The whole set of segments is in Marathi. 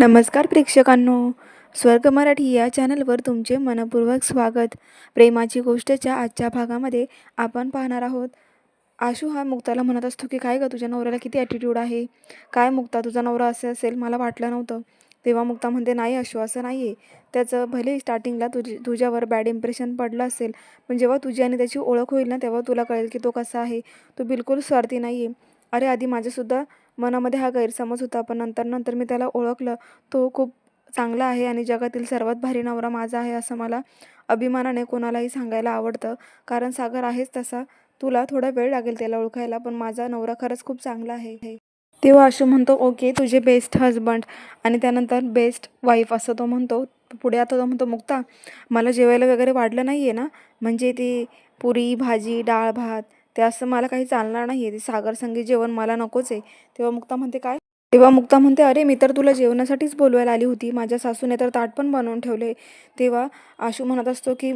नमस्कार प्रेक्षकांनो. स्वर्ग मराठी या चॅनलवर तुमचे मनपूर्वक स्वागत. प्रेमाची गोष्टच्या आजच्या भागामध्ये आपण पाहणार आहोत. आशू हा मुक्ताला म्हणत असतो की काय गं तुझ्या नवऱ्याला किती ॲटिट्यूड आहे? काय मुक्ता तुझा नवरा असे असेल मला वाटलं नव्हतं. तेव्हा मुक्ता म्हणते नाही आशू असं नाही आहे त्याचं भले स्टार्टिंगला तुझी तुझ्यावर बॅड इम्प्रेशन पडलं असेल पण जेव्हा तुझी आणि त्याची ओळख होईल ना तेव्हा तुला कळेल की तो कसा आहे. तो बिलकुल स्वार्थी नाही आहे अरे आधी माझ्यासुद्धा मनामध्ये हा गैरसमज होता पण नंतर नंतर मी त्याला ओळखलं. तो खूप चांगला आहे आणि जगातील सर्वात भारी नवरा माझा आहे असं मला अभिमानाने कोणालाही सांगायला आवडतं. कारण सागर आहेच तसा. तुला थोडा वेळ लागेल त्याला ओळखायला पण माझा नवरा खरंच खूप चांगला आहे. तेव्हा आशू म्हणतो ओके तुझे बेस्ट हजबंड आणि त्यानंतर बेस्ट वाईफ असं तो म्हणतो. पुढे आता तो म्हणतो मुक्ता मला जेवायला वगैरे वाढलं नाही आहे ना? म्हणजे ती पुरी भाजी डाळ भात ते असं मला काही चालणार नाही आहे ते सागर संगीत जेवण मला नकोच आहे. तेव्हा मुक्ता म्हणते काय? तेव्हा मुक्ता म्हणते अरे मी तर तुला जेवणासाठीच बोलवायला आली होती. माझ्या सासूने तर ताट पण बनवून ठेवले. तेव्हा आशू म्हणत असतो की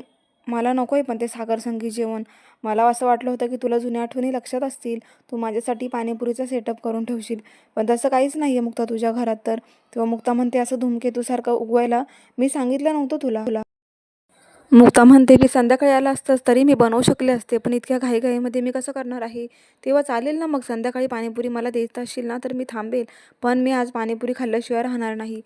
मला नको आहे पण ते सागर संगीत जेवण. मला असं वाटलं होतं की तुला जुन्या आठवणी लक्षात असतील. तू माझ्यासाठी पाणीपुरीचा सेटअप करून ठेवशील. पण तसं काहीच नाही आहे मुक्ता तुझ्या घरात तर. तेव्हा मुक्ता म्हणते असं धूमकेतूसारखं उगवायला मी सांगितलं नव्हतं तुला तुला. मुक्ता म्हणते मी संध्याकाळी आला असताच तरी मी बनवू शकले असते पण इतक्या घाईघाईमध्ये मी कसं करणार आहे? तेव्हा चालेल ना मग संध्याकाळी पाणीपुरी मला देत असशील ना तर मी थांबेल पण मी आज पाणीपुरी खाल्ल्याशिवाय राहणार नाही.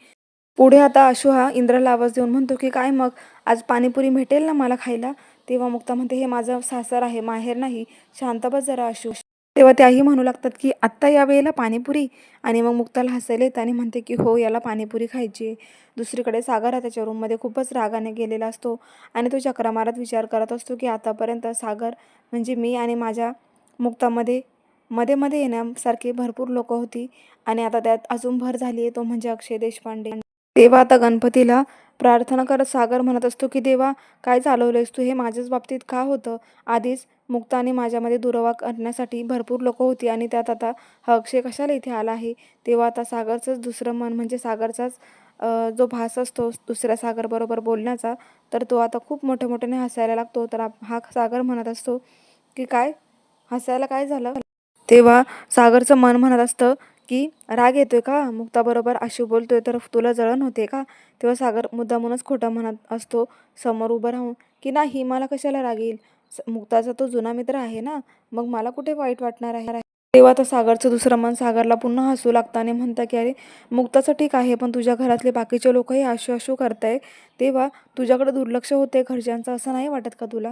पुढे आता अशु हा इंद्राला आवाज देऊन म्हणतो की काय मग आज पाणीपुरी भेटेल ना मला खायला? तेव्हा मुक्ता म्हणते हे माझं सासर आहे माहेर नाही. शांत बस जरा अशु तेव्हा त्याही म्हणू लागतात की आत्ता या वेळेला पाणीपुरी. आणि मग मुक्ताला हसायला येतं आणि म्हणते की हो याला पाणीपुरी खायची आहे. दुसरीकडे सागर हा त्याच्या रूममध्ये खूपच रागाने गेलेला असतो. आणि तो चक्रा मारत विचार करत असतो की आतापर्यंत सागर म्हणजे मी आणि माझ्या मुक्तामध्ये मध्ये मध्ये येण्यासारखे भरपूर लोक होती. आणि आता त्यात अजून भर झाली आहे तो म्हणजे अक्षय देशपांडे. तेव्हा आता गणपतीला प्रार्थना करत सागर म्हणत असतो की देवा काय चालवलंयस तू? हे माझ्याच बाबतीत का होतं आधीच मुक्ताने आणि माझ्यामध्ये दुरावा करण्यासाठी भरपूर लोक होती आणि त्यात आता हा अक्षय कशाला इथे आला आहे? तेव्हा आता सागरचंच दुसरं मन म्हणजे सागरचाच जो भास असतो दुसऱ्या सागरबरोबर बोलण्याचा तर तो आता खूप मोठ्या मोठ्याने हसायला लागतो. तर हा सागर म्हणत असतो की काय? हसायला काय झालं? तेव्हा सागरचं मन म्हणत असतं की राग येतोय का? मुक्ताबरोबर आशू बोलतोय तर तुला जळण होते का? तेव्हा सागर मुद्दामूनच खोटं म्हणत असतो. समोर उभं राहून की नाही मला कशाला राग येईल? स- मुक्ताचा तो जुना मित्र आहे ना? मग मला कुठे वाईट वाटणार आहे? तेव्हा तर सागरचं दुसरं मन सागरला पुन्हा हसू लागतं आणि म्हणतं की अरे मुक्ताचं ठीक आहे पण तुझ्या घरातले बाकीचे लोकही आशू आशू करताय. तेव्हा तुझ्याकडे दुर्लक्ष होते घरच्यांचं असं नाही वाटत का तुला?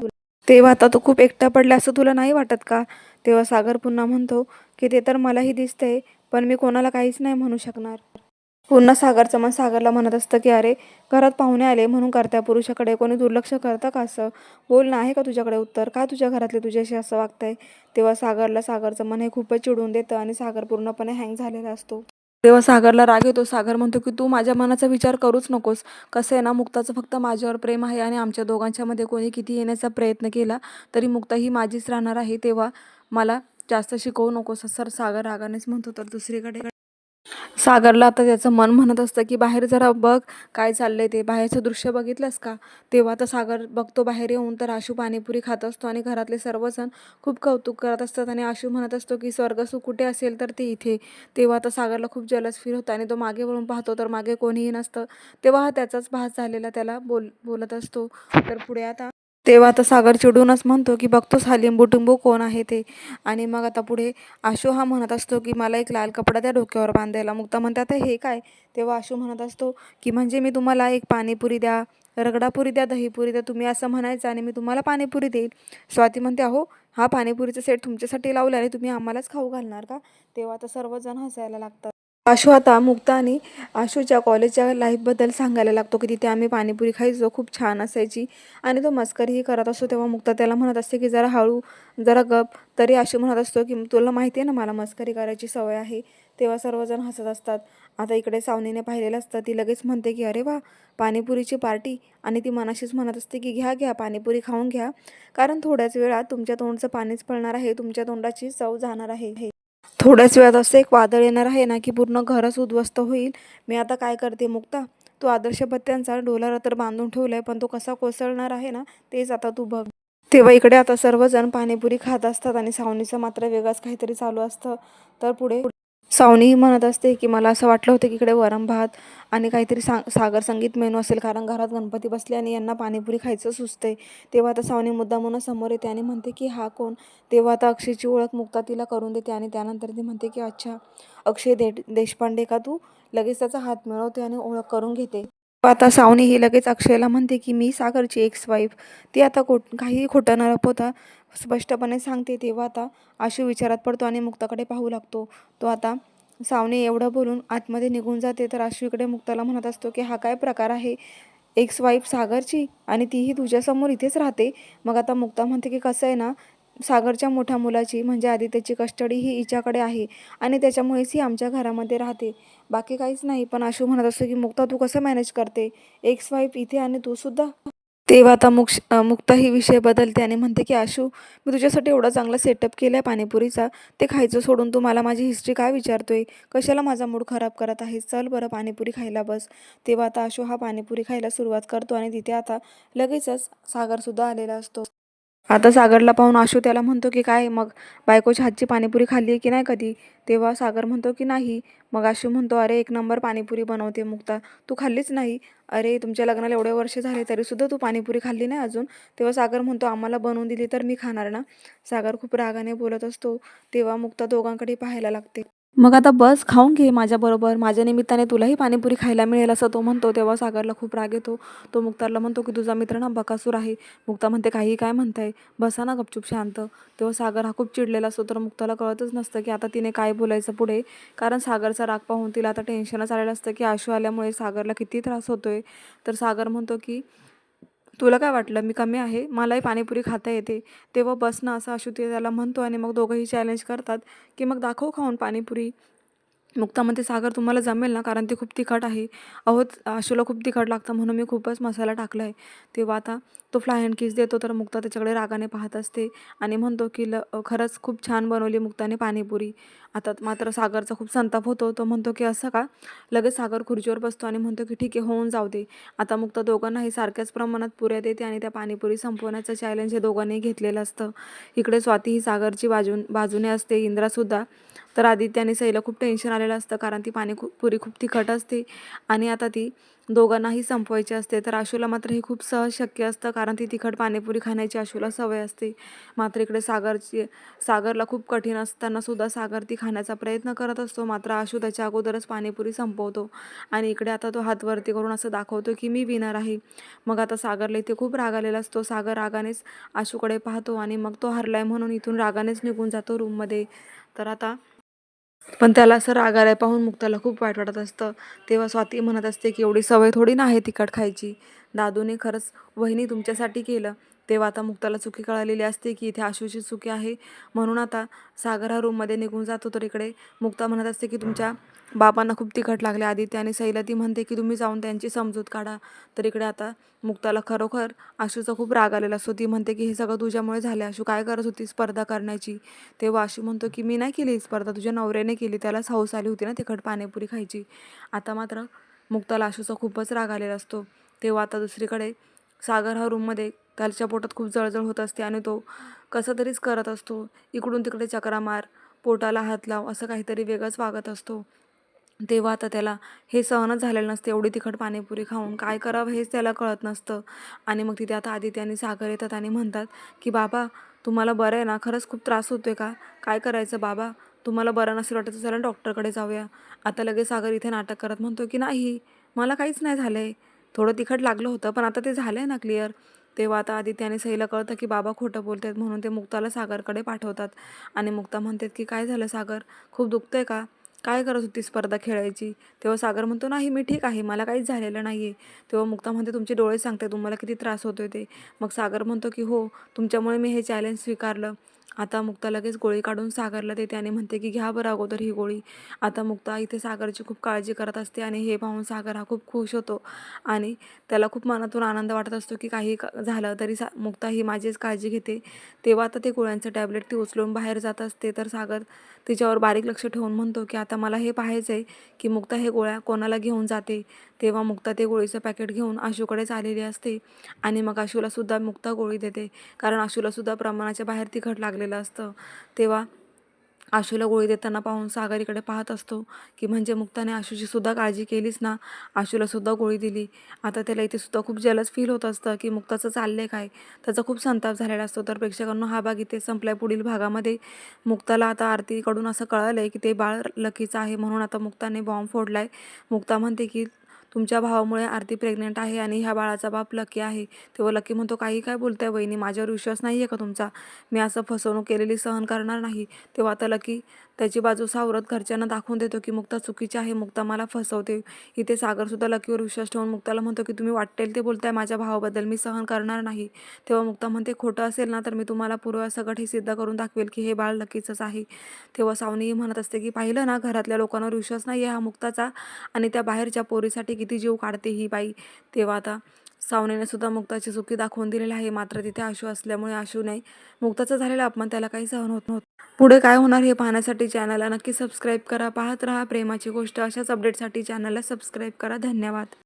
तेव्हा आता तू खूप एकटा पडला असं तुला नाही वाटत का? तेव्हा सागर पुन्हा म्हणतो की ते तर मलाही दिसतंय पण मी कोणाला काहीच नाही म्हणू शकणार. पुन्हा सागरचं मन सागरला म्हणत असतं की अरे घरात पाहुणे आले म्हणून करत्या पुरुषाकडे कोणी दुर्लक्ष करतं का असं? बोल ना आहे का तुझ्याकडे उत्तर? का तुझ्या घरातले तुझ्याशी असं वागतंय? तेव्हा सागरला सागरचं मन हे खूपच चिडून देतं आणि सागर पूर्णपणे हँग झालेला असतो. तेव्हा सागरला राग येतो. सागर म्हणतो की तू माझ्या मनाचा विचार करूच नकोस. कसं आहे ना मुक्ताचं फक्त माझ्यावर प्रेम आहे आणि आमच्या दोघांच्यामध्ये कोणी किती येण्याचा प्रयत्न केला तरी मुक्ता ही माझीच राहणार आहे. तेव्हा मला जास्त शिकवू नकोस सर सागर रागानेच म्हणतो तर दुसरीकडे सागरला आता त्याचं मन म्हणत असतं की बाहेर जरा बघ काय चाललंय ते. बाहेरचं दृश्य बघितलंस का? तेव्हा तर सागर बघतो बाहेर येऊन तर आशू पाणीपुरी खात असतो आणि घरातले सर्वजण खूप कौतुक करत असतात आणि आशू म्हणत असतो की स्वर्गसू कुठे असेल तर ते इथे. तेव्हा तर सागरला खूप जलस फील होतं आणि तो मागे वळून पाहतो तर मागे कोणीही नसतं. तेव्हा हा त्याचाच भास झालेला त्याला बोल बोलत असतो. तर पुढे आता तेव्हा आता सागर चिडूनच म्हणतो की बघतोस हा लिंबू टिंबू कोण आहे ते? आणि मग आता पुढे आशू हा म्हणत असतो की मला एक लाल कपडा त्या डोक्यावर बांधायला. मुक्ता म्हणते आता हे काय? तेव्हा आशू म्हणत असतो की म्हणजे मी तुम्हाला एक पाणीपुरी द्या रगडापुरी द्या दहीपुरी द्या तुम्ही असं म्हणायचं आणि मी तुम्हाला पाणीपुरी देईल स्वाती म्हणते अहो हा पाणीपुरीचा सेट तुमच्यासाठी लावला आणि तुम्ही आम्हालाच खाऊ घालणार का? तेव्हा आता सर्वजण हसायला लागतात. आशू आता मुक्ता आणि आशूच्या कॉलेजच्या लाईफबद्दल सांगायला लागतो की तिथे आम्ही पाणीपुरी खायचो खूप छान असायची. आणि तो मस्करीही करत असतो तेव्हा मुक्ता त्याला म्हणत असते की जरा हळू जरा गप. तरी आशू म्हणत असतो की तुला माहिती आहे ना मला मस्करी करायची सवय आहे. तेव्हा सर्वजण हसत असतात. आता इकडे सावनीने पाहिलेलं असतं ती लगेच म्हणते की अरे वा पाणीपुरीची पार्टी आणि ती मनाशीच म्हणत असते की घ्या घ्या पाणीपुरी खाऊन घ्या. कारण थोड्याच वेळात तुमच्या तोंडचं पाणीच पळणार आहे तुमच्या तोंडाची चव जाणार आहे. थोड्याच वेळात असं एक वादळ येणार आहे ना की पूर्ण घरच उद्ध्वस्त होईल. मी आता काय करते मुक्ता? तू आदर्श पत्त्यांचा डोलारा तर बांधून ठेवलाय पण तो कसा कोसळणार आहे ना तेच आता तू बघ. तेव्हा इकडे आता सर्वजण पाणीपुरी खात असतात आणि सावनीचं मात्र वेगळंच काहीतरी चालू असतं. तर पुढे सावनीही म्हणत असते की मला असं वाटलं होतं की इकडे वरम भात आणि काहीतरी सा सागर संगीत मेनू असेल कारण घरात गणपती बसले आणि यांना पाणीपुरी खायचं सुचते तेव्हा आता सावनी मुद्दामून समोर येते आणि म्हणते की हा कोण? तेव्हा आता अक्षयची ओळख मुक्ता तिला करून देते आणि त्यानंतर ती म्हणते की अच्छा अक्षय दे देशपांडे का तू? लगेच त्याचा हात मिळवते आणि ओळख करून घेते. आता सावनी ही लगेच अक्षयला म्हणते की मी सागरची एक्स वाईफ ती आता खोट काहीही खोटं न लपवता स्पष्टपणे सांगते तेव्हा आता आशू विचारात पडतो आणि मुक्ताकडे पाहू लागतो. तो आता सावने एवढं बोलून आतमध्ये निघून जाते तर आशू इकडे मुक्ताला म्हणत असतो की हा काय प्रकार आहे? एक स्वाईप सागरची? आणि तीही तुझ्यासमोर इथेच राहते? मग आता मुक्ता म्हणते की कसं आहे ना सागरच्या मोठ्या मुलाची म्हणजे आदित्यची कस्टडी ही हिच्याकडे आहे आणि त्याच्यामुळेच ही आमच्या घरामध्ये राहते. बाकी काहीच नाही पण आशू म्हणत असतो की मुक्ता तू कसं मॅनेज करते? एक्स वाईफ इथे आणि तू सुद्धा? तेव्हा आता मुक्ष मुक्ताही ही विषय बदलते आणि म्हणते की आशू मी तुझ्यासाठी एवढा चांगला सेटअप केला आहे पाणीपुरीचा. ते खायचं सोडून तू मला माझी हिस्ट्री काय विचारतोय? कशाला माझा मूड खराब करत आहेस चल बरं पाणीपुरी खायला बस. तेव्हा आता आशू हा पाणीपुरी खायला सुरुवात करतो आणि तिथे आता लगेचच सागरसुद्धा आलेला असतो. आता सागरला पाहून आशू त्याला म्हणतो की काय मग बायकोच्या हातची पाणीपुरी खाल्ली आहे की नाही कधी? तेव्हा सागर म्हणतो की नाही. मग आशू म्हणतो अरे एक नंबर पाणीपुरी बनवते मुक्ता. तू खाल्लीच नाही. अरे तुमच्या लग्नाला एवढे वर्ष झाले तरीसुद्धा तू पाणीपुरी खाल्ली नाही अजून. तेव्हा सागर म्हणतो आम्हाला बनवून दिली तर मी खाणार ना. सागर खूप रागाने बोलत असतो तेव्हा मुक्ता दोघांकडे पाहायला लागते. मग आता बस खाऊन घे माझ्याबरोबर. माझ्या निमित्ताने तुलाही पाणीपुरी खायला मिळेल असं तो म्हणतो. तेव्हा सागरला खूप राग येतो. तो मुक्तारला म्हणतो की तुझा मित्र ना बकासूर आहे. मुक्ता म्हणते काही काय म्हणताय? बसा ना गपचूप शांत. तेव्हा सागर हा खूप चिडलेला असतो. तर मुक्ताला कळतच नसतं की आता तिने काय बोलायचं पुढे. कारण सागरचा राग पाहून तिला आता टेन्शनच आलेलं असतं की आशू आल्यामुळे सागरला किती त्रास होतोय. तर सागर म्हणतो की तुला काय वाटलं? मी कमी आहे. मलाही पाणीपुरी खाता येते. तेव्हा बस ना असं आशू त्याला म्हणतो आणि मग दोघंही चॅलेंज करतात की मग दाखव खाऊन पाणीपुरी. मुक्ता म्हणते सागर तुम्हाला जमेल ना? कारण ते खूप तिखट आहे. अहो आशूला खूप तिखट लागतं म्हणून मी खूपच मसाला टाकला आहे तेव्हा आता तो फ्लाय अँड किस देतो तर मुक्ता त्याच्याकडे रागाने पाहत असते आणि म्हणतो की ल खरंच खूप छान बनवली मुक्ताने पाणीपुरी. आता मात्र सागरचा खूप संताप होतो. तो म्हणतो की असं का? लगेच सागर खुर्चीवर बसतो आणि म्हणतो की ठीक आहे होऊन जाऊ दे. आता मुक्त दोघांनाही सारख्याच प्रमाणात पुऱ्या देते आणि त्या पाणीपुरी संपवण्याचं चॅलेंज हे दोघांनी घेतलेलं असतं. इकडे स्वाती ही सागरची बाजून बाजूने असते इंद्रासुद्धा तर आदित्य आणि सईला खूप टेन्शन आलेलं असतं कारण ती पाणी खूप पुरी खूप तिखट असते. आणि आता ती दोघांनाही संपवायची असते. तर आशूला मात्र हे खूप सहज शक्य असतं कारण ती तिखट पाणीपुरी खाण्याची आशूला सवय असते. मात्र इकडे सागरची सागरला खूप कठीण असताना सुद्धा सागर ती खाण्याचा प्रयत्न करत असतो. मात्र आशू त्याच्या अगोदरच पाणीपुरी संपवतो आणि इकडे आता तो हात वरती करून असं दाखवतो की मी विनर आहे. मग आता सागरला इथे खूप राग आलेला असतो. सागर रागानेच आशूकडे पाहतो आणि मग तो हरलाय म्हणून इथून रागानेच निघून जातो रूममध्ये तर आता पण त्याला असं राग पाहून मुक्ताला खूप वाईट वाटत असतं. तेव्हा स्वाती म्हणत असते की एवढी सवय थोडी ना आहे तिखट खायची. दादूने खरंच वहिनी तुमच्यासाठी केलं. तेव्हा आता मुक्ताला चुकी कळालेली असते की इथे आशूची चुकी आहे. म्हणून आता सागर हा रूममध्ये निघून जातो तर इकडे मुक्ता म्हणत असते की तुमच्या बाबांना खूप तिखट लागले. आदित्य आणि सईला ती म्हणते की तुम्ही जाऊन त्यांची समजूत काढा. तर इकडे आता मुक्ताला खरोखर आशूचा खूप राग आलेला असतो. ती म्हणते की हे सगळं तुझ्यामुळे झाले आशू काय करत होती स्पर्धा करण्याची? तेव्हा आशू म्हणतो की मी नाही केली स्पर्धा. तुझ्या नवऱ्याने केली. त्यालाच हौस आली होती ना तिखट पाणीपुरी खायची. आता मात्र मुक्ताला आशूचा खूपच राग आलेला असतो. तेव्हा आता दुसरीकडे सागर हा रूममध्ये त्याच्या पोटात खूप जळजळ होत असते आणि तो कसं तरीच करत असतो. इकडून तिकडे चक्रा मार पोटाला हात लाव असं काहीतरी वेगळंच वागत असतो. तेव्हा आता त्याला हे सहनच झालेलं नसते. एवढी तिखट पाणीपुरी खाऊन काय करावं हेच त्याला कळत नसतं. आणि मग तिथे आता आदित्य आणि सागर येतात आणि म्हणतात की बाबा तुम्हाला बरं आहे ना? खरंच खूप त्रास होतोय का? काय करायचं बाबा? तुम्हाला बरं नसेल वाटत तर चला डॉक्टरकडे जाऊया. आता लगेच सागर इथे नाटक करत म्हणतो की नाही मला काहीच नाही झालं आहे थोडं तिखट लागलं होतं पण आता ते झालं आहे ना क्लिअर. तेव्हा आता आदित्य आणि सईला कळतं की बाबा खोटं बोलतात म्हणून ते मुक्ताला सागरकडे पाठवतात. आणि मुक्ता म्हणतात की काय झालं सागर? खूप दुखतं आहे का? काय करत होती स्पर्धा खेळायची? तेव्हा सागर म्हणतो नाही मी ठीक आहे मला काहीच झालेलं नाही आहे तेव्हा मुक्ता म्हणते तुमचे डोळे सांगते तुम्हाला किती त्रास होतोय ते. मग सागर म्हणतो की हो तुमच्यामुळे मी हे चॅलेंज स्वीकारलं. आता मुक्ता लगेच गोळी काढून सागरला देते आणि म्हणते की घ्या बरं अगोदर ही गोळी. आता मुक्ता इथे सागरची खूप काळजी करत असते आणि हे पाहून सागर हा खूप खुश होतो आणि त्याला खूप मनातून आनंद वाटत असतो की काही क- झालं तरी सा मुक्ता ही माझीच काळजी घेते. तेव्हा आता ते गोळ्यांचं टॅबलेट ती उचलून बाहेर जात असते. तर सागर तिच्यावर बारीक लक्ष ठेवून म्हणतो की आता मला हे पाहायचं आहे की मुक्ता हे गोळ्या कोणाला घेऊन जाते? तेव्हा मुक्ता ते गोळीचं पॅकेट घेऊन आशूकडेच आलेली असते आणि मग आशूलासुद्धा मुक्ता गोळी देते. कारण आशूलासुद्धा प्रमाणाच्या बाहेर तिखट लागले लागलेलं असतं. तेव्हा आशूला गोळी देताना पाहून सागरीकडे पाहत असतो की म्हणजे मुक्ताने आशूची सुद्धा काळजी केलीच ना. आशूला सुद्धा गोळी दिली. आता त्याला इथे सुद्धा खूप जलस फील होत असतं की मुक्ताचं चालले काय? त्याचा खूप संताप झालेला असतो. तर प्रेक्षकांना हा भाग इथे संपलाय. पुढील भागामध्ये मुक्ताला आता आरतीकडून असं कळलं आहे की ते बाळ लकीचं आहे म्हणून आता मुक्ताने बॉम्ब फोडलाय. मुक्ता म्हणते की तुमच्या भावामुळे आरती प्रेग्नंट आहे आणि ह्या बाळाचा बाप लकी आहे. तेव्हा लकी म्हणतो काही काय बोलताय वहिनी माझ्यावर विश्वास नाही आहे का तुमचा? मी असं फसवणूक केलेली सहन करणार नाही. तेव्हा आता लकी त्याची बाजू सावरत घरच्यांना दाखवून देतो की मुक्ता चुकीची आहे मुक्ता मला फसवते. इथे सागरसुद्धा लकीवर विश्वास ठेवून मुक्ताला म्हणतो की तुम्ही वाटेल ते बोलताय माझ्या भावाबद्दल मी सहन करणार नाही. तेव्हा मुक्ता म्हणते खोटं असेल ना तर मी तुम्हाला पूर्वासकट हे सिद्ध करून दाखवेल की हे बाळ लकीचंच आहे. तेव्हा सावनीही म्हणत असते की पाहिलं ना घरातल्या लोकांवर विश्वास नाही आहे हा मुक्ताचा आणि त्या बाहेरच्या पोरीसाठी किती जीव काढते ही बाई. तेव्हा आता सावनेने सुद्धा मुक्ताची चुकी दाखवून दिलेली आहे. मात्र तिथे आशू असल्यामुळे आशू नाही. मुक्ताचा झालेला अपमान त्याला काही सहन होत नव्हतं. पुढे काय होणार हे पाहण्यासाठी चॅनलला नक्की सबस्क्राईब करा. पाहत राहा प्रेमाची गोष्ट. अशाच अपडेटसाठी चॅनलला सबस्क्राईब करा. धन्यवाद.